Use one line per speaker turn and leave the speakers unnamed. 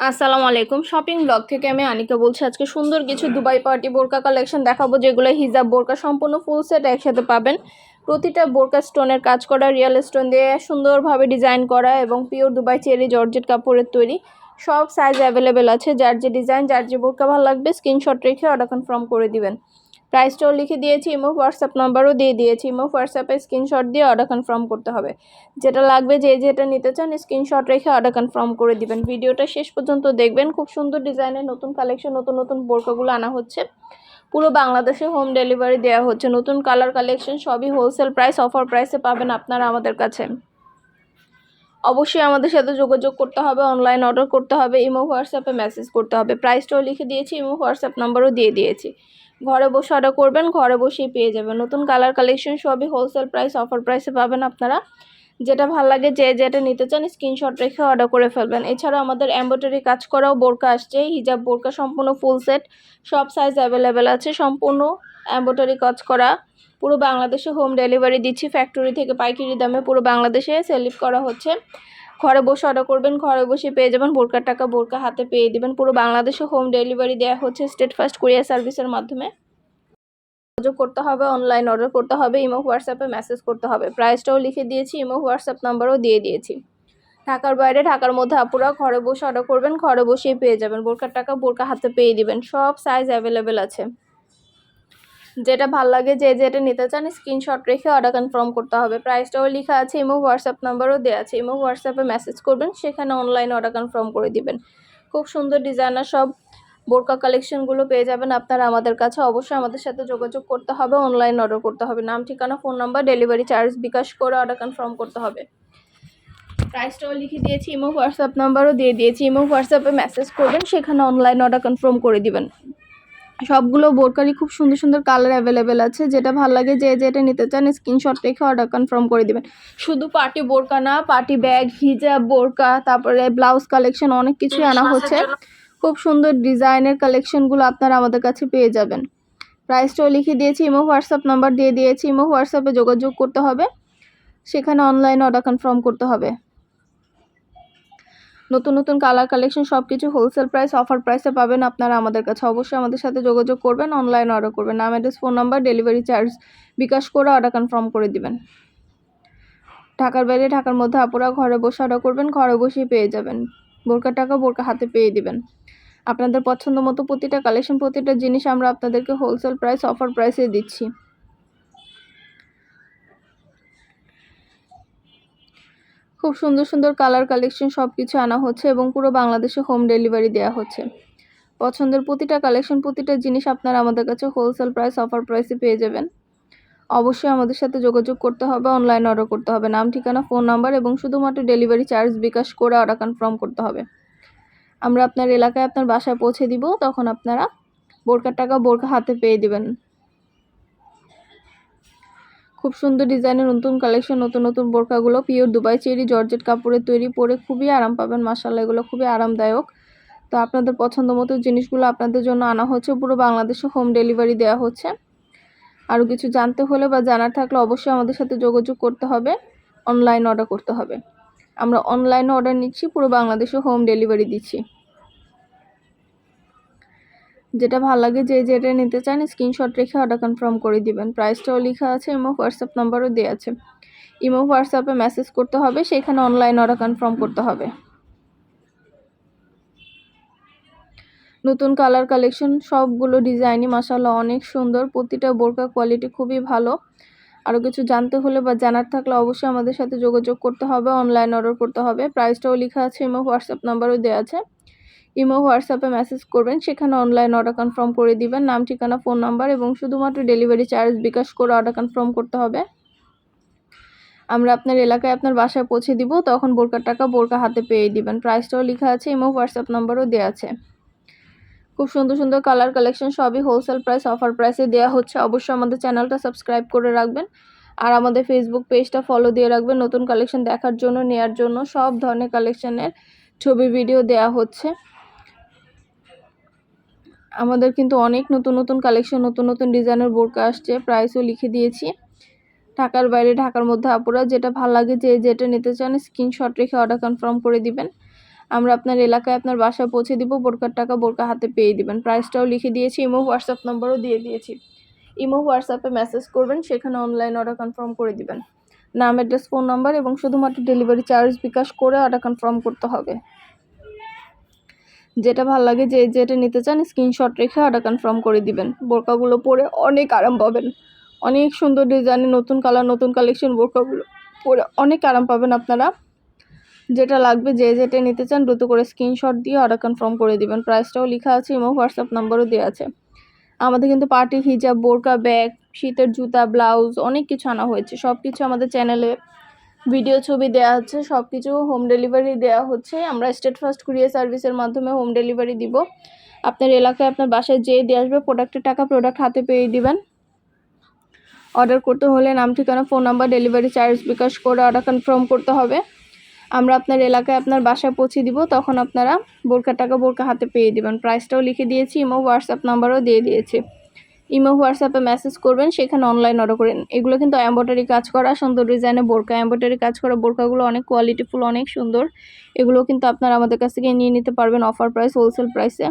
আসসালামু আলাইকুম। Shopping blog থেকে আমি আনিকা বলছি, আজকে সুন্দর কিছু দুবাই পার্টি বোরকা কালেকশন দেখাবো, যেগুলো হিজাব বোরকা সম্পূর্ণ ফুল সেট একসাথে পাবেন। প্রতিটা বোরকা স্টোনের কাজ করা রিয়েল স্টোন দিয়ে সুন্দরভাবে ডিজাইন করা এবং পিওর দুবাই চেরি জর্জেট কাপড়ের তৈরি। সব সাইজ অ্যাভেলেবেল আছে, যার যে ডিজাইন যার যে বোরকা ভালো লাগবে স্ক্রিনশট রেখে অর্ডার কনফার্ম করে দিবেন। প্রাইসটাও লিখে দিয়েছি, ইমো, হোয়াটসঅ্যাপ নাম্বারও দিয়ে দিয়েছি। ইমো, হোয়াটসঅ্যাপে স্ক্রিনশট দিয়ে অর্ডার কনফার্ম করতে হবে। যেটা লাগবে, যে যেটা নিতে চান, স্ক্রিনশট রেখে অর্ডার কনফার্ম করে দিবেন। ভিডিওটা শেষ পর্যন্ত দেখবেন। খুব সুন্দর ডিজাইনের নতুন কালেকশন নতুন নতুন বোরকাগুলো আনা হচ্ছে। পুরো বাংলাদেশে হোম ডেলিভারি দেওয়া হচ্ছে। নতুন কালার কালেকশন সবই হোলসেল প্রাইস অফার প্রাইসে পাবেন আপনারা আমাদের কাছে। অবশ্যই আমাদের সাথে যোগাযোগ করতে হবে অনলাইন অর্ডার করতে হবে, ইমো, হোয়াটসঅ্যাপে মেসেজ করতে হবে। প্রাইসটাও লিখে দিয়েছি, ইমো, হোয়াটসঅ্যাপ নাম্বারও দিয়ে দিয়েছি। ঘরে বসে অর্ডার করবেন, ঘরে বসেই পেয়ে যাবেন। নতুন কালার কালেকশন সবই হোলসেল প্রাইস অফার প্রাইসে পাবেন আপনারা। যেটা ভালো লাগে, যে যেটা নিতে চান স্ক্রিনশট রেখে অর্ডার করে ফেলবেন। এছাড়াও আমাদের এম্ব্রয়ডারি কাজ করাও বোরকা আসছে, হিজাব, বোরকা, সম্পূর্ণ ফুল সেট সব সাইজ অ্যাভেলেবেল আছে। সম্পূর্ণ এম্ব্রয়ডারি কাজ করা। পুরো বাংলাদেশে হোম ডেলিভারি দিচ্ছি ফ্যাক্টরি থেকে পাইকারি দামে পুরো বাংলাদেশে সেলিফ করা হচ্ছে। ঘরে বসে অর্ডার করবেন, ঘরে বসে পেয়ে যাবেন। বোরকার টাকা বোরকা হাতে পেয়ে দেবেন। পুরো বাংলাদেশে হোম ডেলিভারি দেওয়া হচ্ছে স্টেট ফার্স্ট কুরিয়ার সার্ভিসের মাধ্যমে। যোগাযোগ করতে হবে অনলাইন অর্ডার করতে হবে ইমো হোয়াটসঅ্যাপে মেসেজ করতে হবে। প্রাইসটাও লিখে দিয়েছি ইমো হোয়াটসঅ্যাপ নাম্বারও দিয়ে দিয়েছি। ঢাকার বাইরে, ঢাকার মধ্যে আপুরা ঘরে বসে অর্ডার করবেন, ঘরে বসেই পেয়ে যাবেন। বোরকার টাকা বোরকা হাতে পেয়ে দিবেন। সব সাইজ অ্যাভেলেবেল আছে। যেটা ভালো লাগে যে, যেটা নিতে চান স্ক্রিনশট রেখে অর্ডার কনফার্ম করতে হবে। প্রাইসটাও লেখা আছে ইমো হোয়াটসঅ্যাপ নাম্বারও দেওয়া আছে। ইমো হোয়াটসঅ্যাপে মেসেজ করবেন, সেখানে অনলাইন অর্ডার কনফার্ম করে দিবেন। খুব সুন্দর ডিজাইনার সব বোরকা কালেকশনগুলো পেয়ে যাবেন আপনারা আমাদের কাছে। অবশ্যই আমাদের সাথে যোগাযোগ করতে হবে অনলাইন অর্ডার করতে হবে। নাম, ঠিকানা phone number delivery charge bKash করে অর্ডার কনফার্ম করতে হবে। প্রাইসটাও লিখে দিয়েছি ইমো হোয়াটসঅ্যাপ নাম্বারও দিয়ে দিয়েছি। ইমো হোয়াটসঅ্যাপে মেসেজ করবেন, সেখানে অনলাইন অর্ডার কনফার্ম করে দিবেন। সবগুলো বোরকারই খুব সুন্দর সুন্দর কালার অ্যাভেলেবেল আছে। যেটা ভালো লাগে যে যেটা নিতে চান স্ক্রিনশট রেখে অর্ডার কনফার্ম করে দিবেন। শুধু পার্টি বোরকা না পার্টি ব্যাগ হিজাব বোরকা তারপরে ব্লাউজ কালেকশন অনেক কিছুই আনা হচ্ছে। খুব সুন্দর ডিজাইনের কালেকশনগুলো আপনারা আমাদের কাছে পেয়ে যাবেন। প্রাইসটাও লিখে দিয়েছি ইমো হোয়াটসঅ্যাপ নাম্বার দিয়ে দিয়েছি ইমো হোয়াটসঅ্যাপে যোগাযোগ করতে হবে। সেখানে অনলাইন অর্ডার কনফার্ম করতে হবে। নতুন নতুন কালার কালেকশন সব কিছু হোলসেল প্রাইস অফার প্রাইসে পাবেন আপনারা আমাদের কাছে। অবশ্যই আমাদের সাথে যোগাযোগ করবেন অনলাইন অর্ডার করবেন। নাম address phone number delivery charge bKash করে অর্ডার কনফার্ম করে দিবেন। ঢাকার বাইরে, ঢাকার মধ্যে আপুরা ঘরে বসে অর্ডার করবেন, ঘরে বসেই পেয়ে যাবেন। বোরকার টাকা বোরকা হাতে পেয়ে দিবেন। আপনাদের পছন্দ মতো প্রতিটা কালেকশন প্রতিটা জিনিস আমরা আপনাদেরকে হোলসেল প্রাইস অফার প্রাইসে দিচ্ছি। খুব সুন্দর সুন্দর কালার কালেকশন সব কিছু আনা হচ্ছে এবং পুরো বাংলাদেশে হোম ডেলিভারি দেওয়া হচ্ছে। পছন্দের প্রতিটা কালেকশন প্রতিটা জিনিস আপনারা আমাদের কাছে হোলসেল প্রাইস অফার প্রাইসে পেয়ে যাবেন। অবশ্যই আমাদের সাথে যোগাযোগ করতে হবে অনলাইন অর্ডার করতে হবে। নাম, ঠিকানা ফোন নাম্বার এবং শুধুমাত্র ডেলিভারি চার্জ বিকাশ করে অর্ডার কনফার্ম করতে হবে। আমরা আপনার এলাকায় আপনার বাসায় পৌঁছে দিব, তখন আপনারা বোরকার টাকা বোরকা হাতে পেয়ে দিবেন। খুব সুন্দর ডিজাইনের নতুন কালেকশন, নতুন নতুন বোরকাগুলো পিওর দুবাই চেরি, জর্জেট কাপড়ের তৈরি পরে খুবই আরাম পাবেন মাসাল্লাহ এগুলো খুবই আরামদায়ক। তো আপনাদের পছন্দ মতো জিনিসগুলো আপনাদের জন্য আনা হচ্ছে, পুরো বাংলাদেশে হোম ডেলিভারি দেওয়া হচ্ছে। আরও কিছু জানতে হলে বা জানার থাকলে অবশ্যই আমাদের সাথে যোগাযোগ করতে হবে অনলাইন অর্ডার করতে হবে। আমরা অনলাইনে অর্ডার নিচ্ছি, পুরো বাংলাদেশে হোম ডেলিভারি দিচ্ছি। যেটা ভালো লাগে যে যেটা নিতে চান স্ক্রিনশট রেখে অর্ডার কনফার্ম করে দিবেন। প্রাইসটাও লেখা আছে ইমো হোয়াটসঅ্যাপ নাম্বারও দেওয়া আছে। ইমো হোয়াটসঅ্যাপে মেসেজ করতে হবে, সেখানে অনলাইন অর্ডার কনফার্ম করতে হবে। নতুন কালার কালেকশন সবগুলো ডিজাইনই মাসাল্লাহ অনেক সুন্দর। প্রতিটা বোরকা কোয়ালিটি খুবই ভালো। আরও কিছু জানতে হলে বা জানার থাকলে অবশ্যই আমাদের সাথে যোগাযোগ করতে হবে অনলাইন অর্ডার করতে হবে। প্রাইসটাও লেখা আছে ইমো হোয়াটসঅ্যাপ নাম্বারও দেওয়া আছে। ইমো, হোয়াটসঅ্যাপে মেসেজ করবেন। সেখানে অনলাইন অর্ডার কনফার্ম করে দিবেন। নাম, ঠিকানা ফোন নাম্বার এবং শুধুমাত্র ডেলিভারি চার্জ বিকাশ করে অর্ডার কনফার্ম করতে হবে। আমরা আপনার এলাকায় আপনার বাসায় পৌঁছে দিব। তখন বোরকার টাকা বোরকা হাতে পেয়ে দিবেন। প্রাইসটাও লেখা আছে, ইমো, হোয়াটসঅ্যাপ নাম্বারও দেওয়া আছে। খুব সুন্দর সুন্দর কালার কালেকশন সবই হোলসেল প্রাইস অফার প্রাইসে দেওয়া হচ্ছে। অবশ্যই আমাদের চ্যানেলটা সাবস্ক্রাইব করে রাখবেন। আর আমাদের ফেসবুক পেজটা ফলো দিয়ে রাখবেন। নতুন কালেকশন দেখার জন্য, নেয়ার জন্য সব ধরনের কালেকশনের ছবি ভিডিও দেওয়া হচ্ছে। আমাদের কিন্তু অনেক নতুন নতুন কালেকশন নতুন নতুন ডিজাইনের বোরকা আসছে প্রাইসও লিখে দিয়েছি। ঢাকার বাইরে, ঢাকার মধ্যে আপুরা যেটা ভালো লাগে যে যেটা নিতে চান স্ক্রিনশট রেখে অর্ডার কনফার্ম করে দিবেন। আমরা আপনার এলাকায় আপনার বাসায় পৌঁছে দিব, বোরকার টাকা বোরকা হাতে পেয়ে দিবেন। প্রাইসটাও লিখে দিয়েছি, ইমো, হোয়াটসঅ্যাপ নম্বরও দিয়ে দিয়েছি। ইমো, হোয়াটসঅ্যাপে মেসেজ করবেন, সেখানে অনলাইন অর্ডার কনফার্ম করে দিবেন। নাম অ্যাড্রেস ফোন নাম্বার এবং শুধুমাত্র ডেলিভারি চার্জ বিকাশ করে অর্ডার কনফার্ম করতে হবে। যেটা ভালো লাগে যে যেটা নিতে চান স্ক্রিনশট রেখে অর্ডার কনফার্ম করে দিবেন। বোরকাগুলো পরে অনেক আরাম পাবেন। অনেক সুন্দর ডিজাইনের নতুন কালার নতুন কালেকশন বোরকাগুলো পরে অনেক আরাম পাবেন আপনারা। যেটা লাগবে যে, যেটা নিতে চান, দ্রুত করে স্ক্রিনশট দিয়ে অর্ডার কনফার্ম করে দিবেন। প্রাইসটাও লেখা আছে, এবং হোয়াটসঅ্যাপ নাম্বারও দেওয়া আছে। আমাদের কিন্তু পার্টি হিজাব বোরকা ব্যাগ শীতের জুতা ব্লাউজ অনেক কিছু আনা হয়েছে। সব কিছু আমাদের চ্যানেলে ভিডিও ছবি দেওয়া হচ্ছে সব কিছু হোম ডেলিভারি দেওয়া হচ্ছে। আমরা স্টেট ফার্স্ট কুরিয়ার সার্ভিসের মাধ্যমে হোম ডেলিভারি দিব। আপনার এলাকায় আপনার বাসায় যেয়ে দিয়ে আসবে প্রোডাক্টের টাকা প্রোডাক্ট হাতে পেয়ে দিবেন। অর্ডার করতে হলে নাম, ঠিকানা phone number delivery charge bKash করে অর্ডার কনফার্ম করতে হবে। আমরা আপনার এলাকায় আপনার বাসায় পৌঁছে দিব, তখন আপনারা বোরকার টাকা বোরকা হাতে পেয়ে দিবেন। প্রাইসটাও লিখে দিয়েছি এবং হোয়াটসঅ্যাপ নাম্বারও দিয়ে দিয়েছি। ইমো, হোয়াটসঅ্যাপে মেসেজ করবেন, সেখানে অনলাইন অর্ডার করেন। এগুলো কিন্তু এম্ব্রয়ডারি কাজ করা, সুন্দর ডিজাইনে বোরকা এম্ব্রয়ডারি কাজ করা, বোরকাগুলো অনেক কোয়ালিটিফুল অনেক সুন্দর। এগুলো কিন্তু আপনারা আমাদের কাছ থেকে নিয়ে নিতে পারবেন অফার প্রাইস হোলসেল প্রাইসে